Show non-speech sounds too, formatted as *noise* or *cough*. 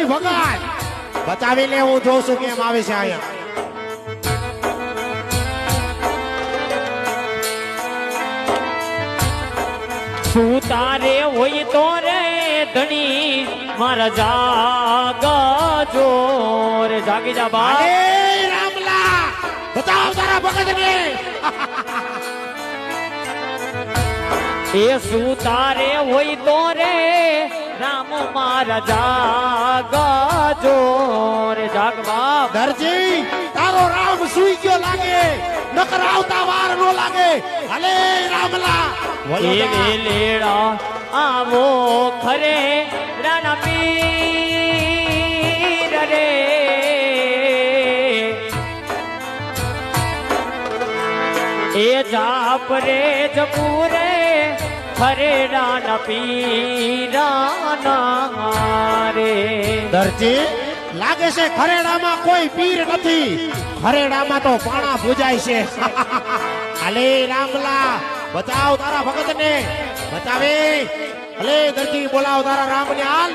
દરજી ભગત બતાવી લે હું જોઉં છું કેમ આવે છે અહીંયા. શું તારે હોય તો રે ધણી મારા જાગા જોર જાગી જા બા રામલા બતાવ તારા ભગત ને એ શું તારે હોય તો રે મારા જાગા રે જાગવા દરજી તારો રામ સુઈ ગયો લાગે. નકર આવતા વાર નો લાગે. હલે રામલા એ લેડા આવો ખરે રાણા પીર રે. એ જાપ રે જપુરે ખરે રાણા પીરાના. દરજી, લાગે છે ખરેડામાં કોઈ પીર નથી. ખરેડામાં તો પાણા પૂજાય છે. *laughs* અલે રામલા બતાવ તારા ભગત ને બતાવે અલે દરજી, બોલાવ તારા રામ ને હાલ.